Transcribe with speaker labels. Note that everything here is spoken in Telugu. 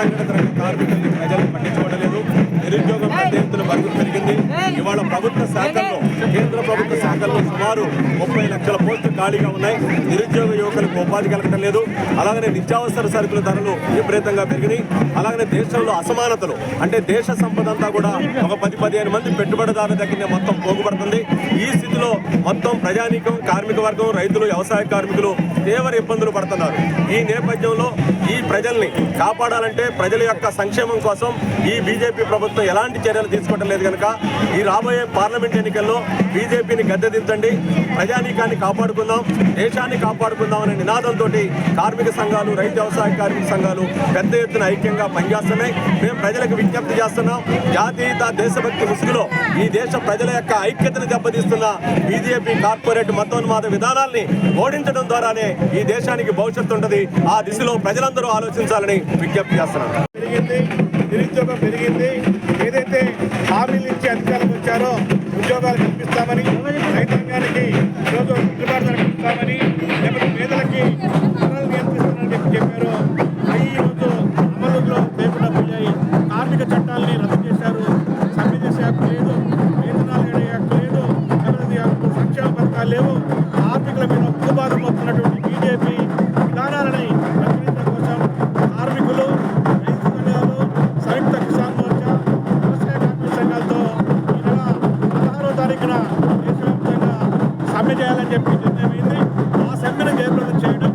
Speaker 1: అసంఘటిత రంగ కార్మికుల్ని ప్రజలు పట్టించుకోవడలేదు నిరుద్యోగం పెద్ద ఎత్తున పెరిగింది. ఇవాళ ప్రభుత్వ శాఖల్లో కేంద్ర ప్రభుత్వ శాఖల్లో సుమారు ముప్పై లక్షల పోస్టులు ఖాళీగా ఉన్నాయి. నిరుద్యోగ యువకులకు ఉపాధి కలగటం లేదు. అలాగనే నిత్యావసర సరుకుల ధరలు విపరీతంగా పెరిగినాయి. అలాగనే దేశంలో అసమానతలు అంటే దేశ సంపద అంతా కూడా ఒక పది పదిహేను మంది పెట్టుబడిదారుల దగ్గరనే మొత్తం పోగుపడుతుంది. ఈ స్థితిలో మొత్తం ప్రజానీకం కార్మిక వర్గం రైతులు వ్యవసాయ కార్మికులు తీవ్ర ఇబ్బందులు పడుతున్నారు. ఈ నేపథ్యంలో ప్రజల్ని కాపాడాలంటే ప్రజల యొక్క సంక్షేమం కోసం ఈ బీజేపీ ప్రభుత్వం ఎలాంటి చర్యలు తీసుకోవటం లేదు కనుక ఈ రాబోయే పార్లమెంట్ ఎన్నికల్లో బీజేపీని గద్దెదిద్దండి ప్రజానీకాన్ని కాపాడుకుందాం దేశాన్ని కాపాడుకుందాం అనే నినాదంతో కార్మిక సంఘాలు రైతు వ్యవసాయ కార్మిక సంఘాలు పెద్ద ఎత్తున ఐక్యంగా పనిచేస్తున్నాయి. మేము ప్రజలకు విజ్ఞప్తి చేస్తున్నాం జాతీయత దేశభక్తి ముసుగులో ఈ దేశ ప్రజల యొక్క ఐక్యతను దెబ్బతీస్తున్న బీజేపీ కార్పొరేట్ మతోన్మాద విధానాల్ని ఓడించడం ద్వారానే ఈ దేశానికి భవిష్యత్తు ఉంటుంది. ఆ దిశలో ప్రజలందరూ ఆలోచించాలని విజ్ఞప్తి చేస్తున్నాను
Speaker 2: పెరిగింది నిరుద్యోగం పెరిగింది సమ్మె చేయాలని చెప్పి నిర్ణయమైంది ఆ సమ్మెను జయప్రదం చేయడం